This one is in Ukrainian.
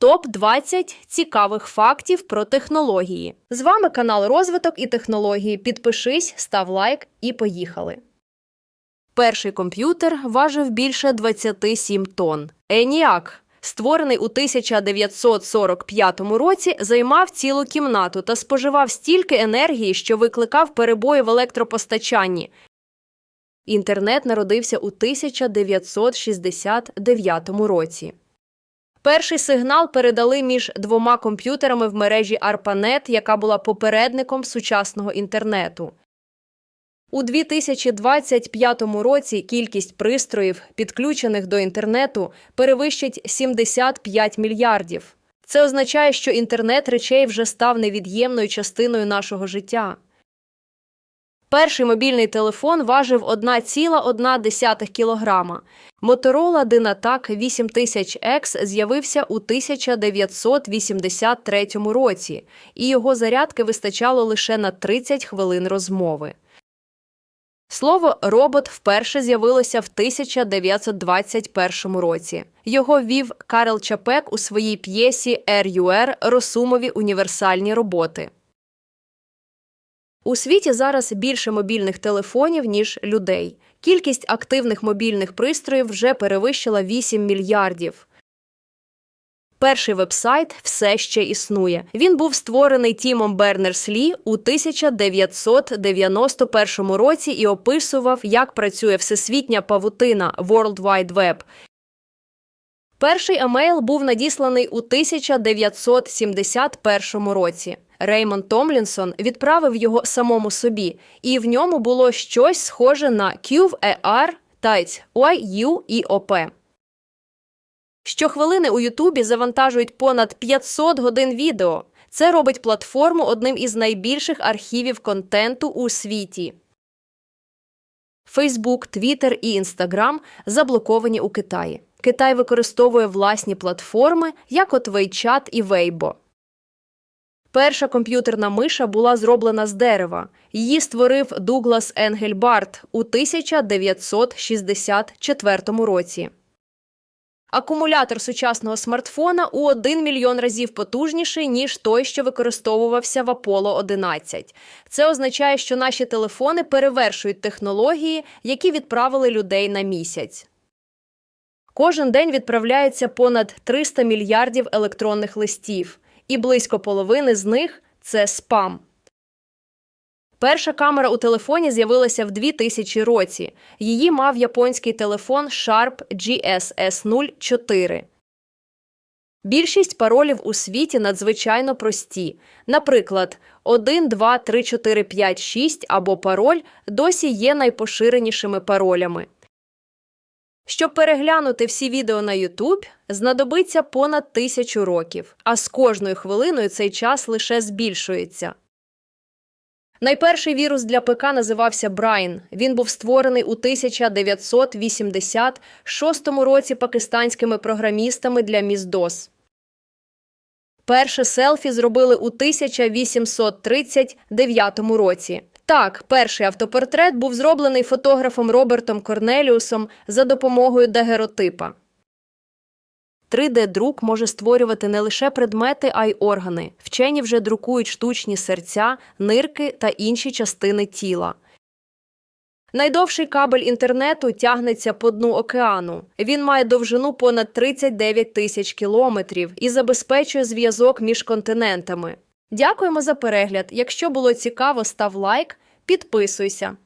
Топ 20 цікавих фактів про технології. З вами канал Розвиток і технології. Підпишись, став лайк і поїхали. Перший комп'ютер важив більше 27 тонн. ENIAC, створений у 1945 році, займав цілу кімнату та споживав стільки енергії, що викликав перебої в електропостачанні. Інтернет народився у 1969 році. Перший сигнал передали між двома комп'ютерами в мережі ARPANET, яка була попередником сучасного інтернету. У 2025 році кількість пристроїв, підключених до інтернету, перевищить 75 мільярдів. Це означає, що інтернет речей вже став невід'ємною частиною нашого життя. Перший мобільний телефон важив 1,1 кілограма. Motorola Dynatac 8000X з'явився у 1983 році, і його зарядки вистачало лише на 30 хвилин розмови. Слово робот вперше з'явилося в 1921 році. Його ввів Карел Чапек у своїй п'єсі «РЮР. Росумові універсальні роботи. У світі зараз більше мобільних телефонів, ніж людей. Кількість активних мобільних пристроїв вже перевищила 8 мільярдів. Перший вебсайт все ще існує. Він був створений Тімом Бернерс-Лі у 1991 році і описував, як працює всесвітня павутина World Wide Web. Перший емейл був надісланий у 1971 році. Реймонд Томлінсон відправив його самому собі, і в ньому було щось схоже на QVER, Tights, YU. Щохвилини у Ютубі завантажують понад 500 годин відео. Це робить платформу одним із найбільших архівів контенту у світі. Фейсбук, Твіттер і Інстаграм заблоковані у Китаї. Китай використовує власні платформи, як от WeChat і Weibo. Перша комп'ютерна миша була зроблена з дерева. Її створив Дуглас Енгельбарт у 1964 році. Акумулятор сучасного смартфона у 1 мільйон разів потужніший, ніж той, що використовувався в Apollo 11. Це означає, що наші телефони перевершують технології, які відправили людей на місяць. Кожен день відправляється понад 300 мільярдів електронних листів, і близько половини з них це спам. Перша камера у телефоні з'явилася в 2000 році. Її мав японський телефон Sharp GSS 04. Більшість паролів у світі надзвичайно прості. Наприклад, 1, 2, 3, 4, 5, 6 або пароль досі є найпоширенішими паролями. Щоб переглянути всі відео на YouTube, знадобиться понад тисячу років, а з кожною хвилиною цей час лише збільшується. Найперший вірус для ПК називався Брайн. Він був створений у 1986 році пакистанськими програмістами для Міздос. Перше селфі зробили у 1839 році. Так, перший автопортрет був зроблений фотографом Робертом Корнеліусом за допомогою дагеротипа. 3D-друк може створювати не лише предмети, а й органи. Вчені вже друкують штучні серця, нирки та інші частини тіла. Найдовший кабель інтернету тягнеться по дну океану. Він має довжину понад 39 тисяч кілометрів і забезпечує зв'язок між континентами. Дякуємо за перегляд. Якщо було цікаво, став лайк, підписуйся.